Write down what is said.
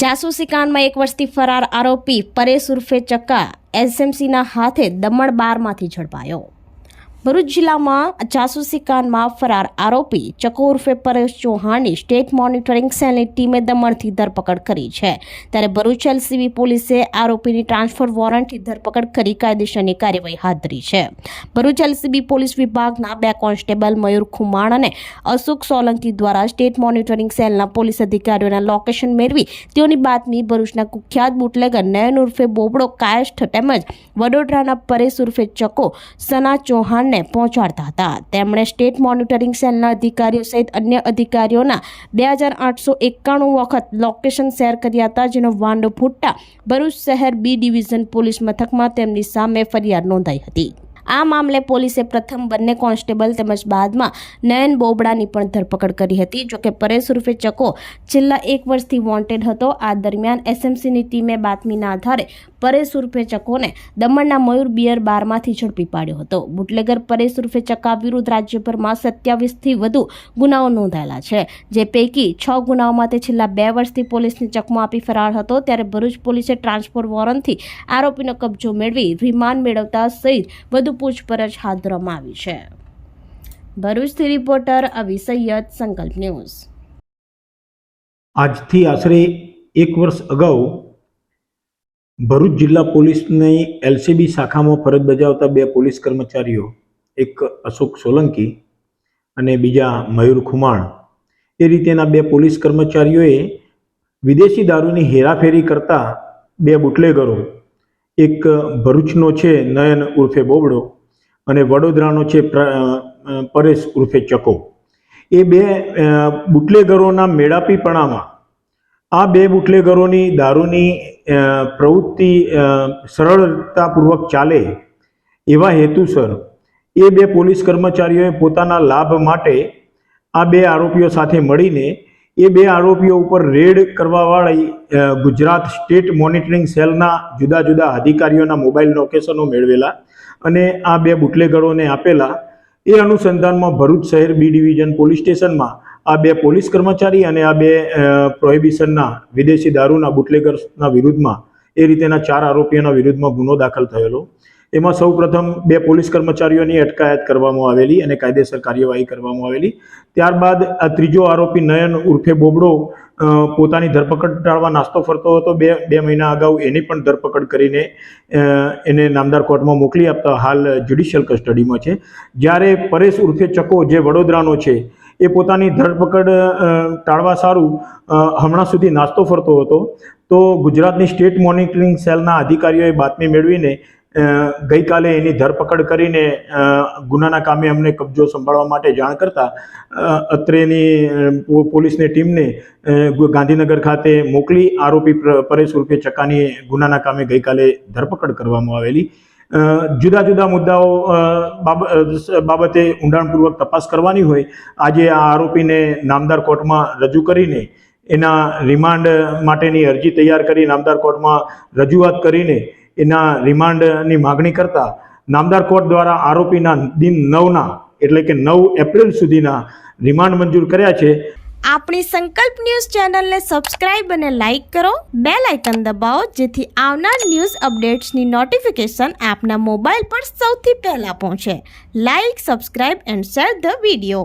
જાસૂસી કાંડમાં એક વર્ષથી ફરાર આરોપી પરેશ ઉર્ફે ચક્કા એસએમસીના હાથે દમણ બારમાંથી ઝડપાયો. ભરૂચ જિલ્લામાં જાસૂસી કાંડમાં ફરાર આરોપી ચકો ઉર્ફે પરેશ ચૌહાણની સ્ટેટ મોનિટરિંગ સેલની ટીમે દમણથી ધરપકડ કરી છે. ત્યારે ભરૂચ એલસીબી પોલીસે આરોપીની ટ્રાન્સફર વોરંટથી ધરપકડ કરી કાયદેસરની કાર્યવાહી હાથ ધરી છે. ભરૂચ એલસીબી પોલીસ વિભાગના બે કોન્સ્ટેબલ મયુર ખુમાણ અને અશોક સોલંકી દ્વારા સ્ટેટ મોનિટરિંગ સેલના પોલીસ અધિકારીઓના લોકેશન મેળવી તેઓની બાતમી ભરૂચના કુખ્યાત બુટલેગર નયન ઉર્ફે બોબડો કાયસ્થ તેમજ વડોદરાના પરેશ ઉર્ફે ચકો, સના ચૌહાણને પહોંચાડતા હતા. તેમણે સ્ટેટ મોનિટરિંગ સેલના અધિકારીઓ સહિત અન્ય અધિકારીઓના બે હજાર આઠસો એકાણું વખત લોકેશન શેર કર્યા હતા, જેનો વાંડો ફૂટતા ભરૂચ શહેર બી ડિવિઝન પોલીસ મથકમાં તેમની સામે ફરિયાદ નોંધાઈ હતી. આ મામલે પોલીસે પ્રથમ બંને કોન્સ્ટેબલ તેમજ બાદમાં નયન બોબડાની પણ ધરપકડ કરી હતી. જોકે પરેશ ઉર્ફે ચકો છેલ્લા એક વર્ષથી વોન્ટેડ હતો. આ દરમિયાન એસએમસીની ટીમે બાતમીના આધારે પરેશ ઉર્ફે ચકોને દમણના મયુર બિયર બારમાંથી ઝડપી પાડ્યો હતો. બુટલેગર પરેશ ઉર્ફે ચકા વિરુદ્ધ રાજ્યભરમાં સત્યાવીસથી વધુ ગુનાઓ નોંધાયેલા છે. જે પૈકી છ ગુનાઓમાં તે છેલ્લા બે વર્ષથી પોલીસને ચકમો આપી ફરાર હતો. ત્યારે ભરૂચ પોલીસે ટ્રાન્સફર વોરંટથી આરોપીનો કબજો મેળવી રિમાન્ડ મેળવતા સહિત વધુ પૂછપરછ હાથ ધરવામાં આવી છે. ભરૂચથી રિપોર્ટર અવી સૈયદ સંકલ્પ ન્યૂઝ. આજથી આશરે એક વર્ષ અગાઉ ભરૂચ જિલ્લા પોલીસની એલસીબી શાખામાં ફરજ બજાવતા બે પોલીસ કર્મચારીઓ, એક અશોક સોલંકી અને બીજા મયુર ખુમાણ, એ રીતેના બે પોલીસ કર્મચારીઓએ વિદેશી દારૂની હેરાફેરી કરતા બે બુટલેગરો એક ભરૂચનો છે નયન ઉર્ફે બોબડો અને વડોદરાનો છે પરેશ ઉર્ફે ચકો. એ બે બુટલેગરોના મેળાપીપણામાં, આ બે બુટલેગરોની દારૂની પ્રવૃત્તિ સરળતાપૂર્વક ચાલે એવા હેતુસર એ બે પોલીસ કર્મચારીઓએ પોતાના લાભ માટે આ બે આરોપીઓ સાથે મળીને એ બે આરોપીઓ ઉપર રેડ કરવાવાળી ગુજરાત સ્ટેટ મોનિટરિંગ સેલના જુદા જુદા અધિકારીઓના મોબાઈલ લોકેશનો મેળવેલા અને આ બે બુટલેગરોને આપેલા. એ અનુસંધાનમાં ભરૂચ શહેર બી ડિવિઝન પોલીસ સ્ટેશનમાં આ બે પોલીસ કર્મચારી અને આ બે પ્રોહિબિશનના વિદેશી દારૂના બુટલેગર્સના વિરુદ્ધમાં એ રીતેના ચાર આરોપીઓના વિરુદ્ધમાં ગુનો દાખલ થયેલો. એમાં સૌપ્રથમ બે પોલીસ કર્મચારીઓની અટકાયત કરવામાં આવેલી અને કાયદેસર કાર્યવાહી કરવામાં આવેલી. ત્યારબાદ આ ત્રીજો આરોપી નયન ઉર્ફે બોબડો પોતાની ધરપકડ ટાળવા નાસ્તો ફરતો હતો. બે બે મહિના અગાઉ એની પણ ધરપકડ કરીને એને નામદાર કોર્ટમાં મોકલી આપતા હાલ જ્યુડિશિયલ કસ્ટડીમાં છે. જ્યારે પરેશ ઉર્ફે ચકો, જે વડોદરાનો છે, એ પોતાની ધરપકડ ટાળવા સારું હમણાં સુધી નાસ્તો ફરતો હતો. તો ગુજરાતની સ્ટેટ મોનિટરિંગ સેલના અધિકારીઓએ બાતમી મેળવીને ગઈકાલે એની ધરપકડ કરીને ગુનાના કામે અમને કબજો સંભાળવા માટે જાણ કરતા અત્રેની પોલીસની ટીમને ગાંધીનગર ખાતે મોકલી આરોપી પ્ર- પરેશ ઉર્ફે ચકાની ગુનાના કામે ગઈકાલે ધરપકડ કરવામાં આવેલી. જુદા જુદા મુદ્દાઓ બાબતે ઊંડાણપૂર્વક તપાસ કરવાની હોય. આજે આ આરોપીને નામદાર કોર્ટમાં રજૂ કરીને, એના રિમાન્ડ માટેની અરજી તૈયાર કરી, નામદાર કોર્ટમાં રજૂઆત કરીને એના રિમાન્ડની માગણી કરતા નામદાર કોર્ટ દ્વારા આરોપીના દિન નવના એટલે કે નવ એપ્રિલ સુધીના રિમાન્ડ મંજૂર કર્યા છે. આપણી સંકલ્પ ન્યૂઝ ચેનલને સબસ્ક્રાઇબ અને લાઇક કરો. બે લાઇકન દબાવો, જેથી આવનાર ન્યૂઝ અપડેટ્સની નોટિફિકેશન આપના મોબાઈલ પર સૌથી પહેલા પહોંચે. Like, subscribe and share the video.